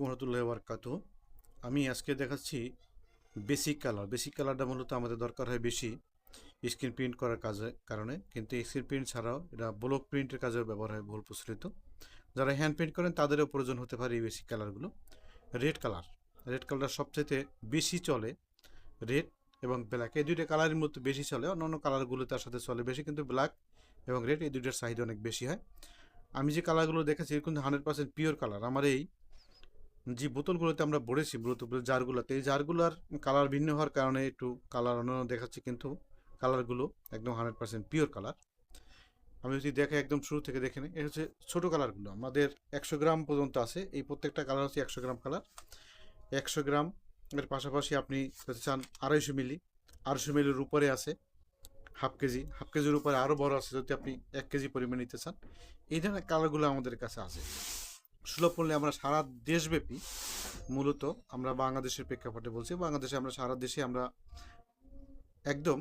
আলাইকুম রহমতুল্লাহ বরকাত আমি আজকে দেখাচ্ছি বেসিক কালার বেসিক কালারটা মূলত আমাদের দরকার হয় বেশি স্ক্রিন প্রিন্ট করার কাজে, কারণে। কিন্তু স্ক্রিন প্রিন্ট ছাড়াও এটা ব্লক প্রিন্টের কাজেও ব্যবহার হয় বহুল প্রচলিত। যারা হ্যান্ড প্রিন্ট করেন, তাদেরও প্রয়োজন হতে পারে এই বেসিক কালারগুলো রেড কালার রেড কালারটা সবচেয়ে বেশি চলে রেড এবং ব্ল্যাক এই দুইটা কালারের মধ্যে বেশি চলে। অন্যান্য কালারগুলো তার সাথে চলে বেশি, কিন্তু ব্ল্যাক এবং রেড এই দুইটার চাহিদা অনেক বেশি হয়। আমি যে কালারগুলো দেখেছি কিন্তু হান্ড্রেড পার্সেন্ট পিওর কালার আমার এই যে বোতলগুলোতে আমরা ভরেছি মূলত জারগুলোতে, এই জারগুলোর কালার ভিন্ন হওয়ার কারণে একটু কালার অন্যান্য দেখাচ্ছে, কিন্তু কালারগুলো একদম হান্ড্রেড পার্সেন্ট পিওর কালার। আমি যদি দেখে একদম শুরু থেকে দেখে নিই এটা হচ্ছে ছোটো কালারগুলো। আমাদের একশো গ্রাম পর্যন্ত আছে, এই প্রত্যেকটা কালার হচ্ছে একশো গ্রাম কালার। একশো গ্রাম, এর পাশাপাশি আপনি যদি চান আড়াইশো মিলি, আড়াইশো মিলির উপরে আছে হাফ কেজি। হাফ কেজির উপরে আরও বড় আছে যদি আপনি এক কেজি পরিমাণ নিতে চান। এই ধরনের কালারগুলো আমাদের কাছে আছে। সুলভ মূল্যে আমরা সারা দেশব্যাপী, মূলত আমরা বাংলাদেশের প্রেক্ষাপটে বলছি, বাংলাদেশে আমরা সারা দেশে আমরা একদম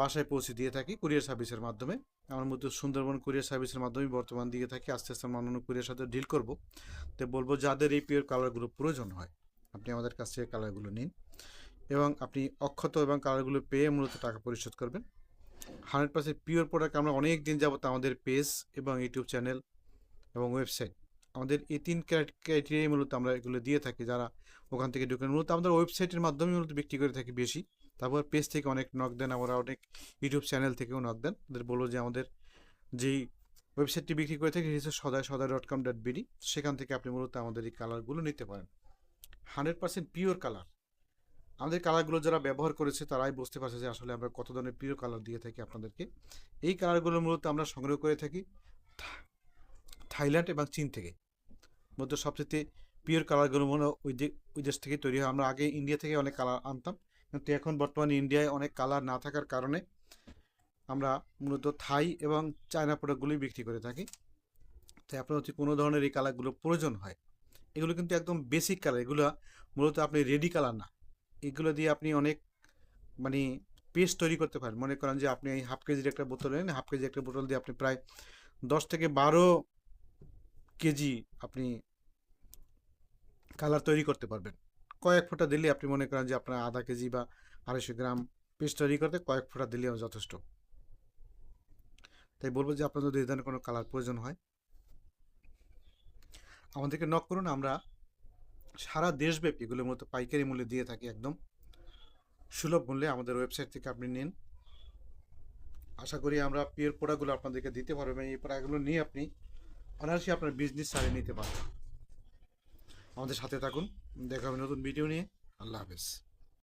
বাসায় পৌঁছে দিয়ে থাকি কুরিয়ার সার্ভিসের মাধ্যমে। আমার মতো সুন্দরবন কুরিয়ার সার্ভিসের মাধ্যমে বর্তমান দিয়ে থাকি, আস্তে আস্তে অন্যান্য কুরিয়ার সাথে ডিল করব। তো বলব, যাদের এই পিওর কালারগুলো প্রয়োজন হয়, আপনি আমাদের কাছ থেকে কালারগুলো নিন এবং আপনি অক্ষত এবং কালারগুলো পেয়ে মূলত টাকা পরিশোধ করবেন। হান্ড্রেড পার্সেন্ট পিওর প্রোডাক্ট আমরা অনেক দিন যাবত আমাদের পেজ এবং ইউটিউব চ্যানেল এবং ওয়েবসাইট আমাদের এই তিন ক্রাইটেরিয়াই মূলত আমরা এগুলো দিয়ে থাকি, যারা ওখান থেকে ঢুকেন মূলত আমাদের ওয়েবসাইটের মাধ্যমে মূলত বিক্রি করে থাকি বেশি। তারপর পেজ থেকে অনেক নক দেন, আমরা অনেক ইউটিউব চ্যানেল থেকেও নক দেন। ওদের বলব যে আমাদের যেই ওয়েবসাইটটি বিক্রি করে থাকি, সেটি সদায় সদায় ডট কম ডট বিডি সেখান থেকে আপনি মূলত আমাদের এই কালারগুলো নিতে পারেন। হান্ড্রেড পার্সেন্ট পিওর কালার আমাদের কালারগুলো যারা ব্যবহার করেছে, তারাই বুঝতে পারছে যে আসলে আমরা কত ধরনের প্রিয় কালার দিয়ে থাকি আপনাদেরকে। এই কালারগুলো মূলত আমরা সংগ্রহ করে থাকি। থাইল্যান্ড এবং চীন থেকে। মূলত সবচেয়ে পিওর কালারগুলো মনে ওই ওই দেশ থেকে তৈরি হয়। আমরা আগে ইন্ডিয়া থেকে অনেক কালার আনতাম। কিন্তু এখন বর্তমানে ইন্ডিয়ায় অনেক কালার না থাকার কারণে আমরা মূলত থাই এবং চায়না প্রোডাক্টগুলোই বিক্রি করে থাকি। তাই আপনার যদি কোনো ধরনের এই কালারগুলো প্রয়োজন হয়। এগুলো কিন্তু একদম বেসিক কালার এগুলো মূলত আপনি রেডি কালার না। এগুলো দিয়ে আপনি অনেক মানে পেস্ট তৈরি করতে পারেন। মনে করেন যে আপনি এই হাফ কেজির একটা বোতল নেন হাফ কেজি একটা বোতল দিয়ে আপনি প্রায় দশ থেকে বারো কেজি আপনি কালার তৈরি করতে পারবেন। কয়েক ফোঁটা দিলে আপনি মনে করেন যে আপনার আধা কেজি বা আড়াইশো গ্রাম পেস্ট তৈরি করতে কয়েক ফোঁটা দিলেও যথেষ্ট। তাই বলব যে আপনার যদি এই ধরনের কোনো কালার প্রয়োজন হয়, আমাদেরকে নক করুন। আমরা সারা দেশব্যাপী এগুলোর মতো পাইকারি মূল্যে দিয়ে থাকি একদম। সুলভ মূল্যে আমাদের ওয়েবসাইট থেকে আপনি নিন। আশা করি আমরা পিওর প্রোডাক্টগুলো আপনাদেরকে দিতে পারবেন এই প্রোডাক্টগুলো নিয়ে আপনি অনায়াসে আপনার বিজনেস চালিয়ে নিতে পারবেন। আমাদের সাথে থাকুন, দেখা হবে নতুন ভিডিও নিয়ে। আল্লাহ হাফেজ।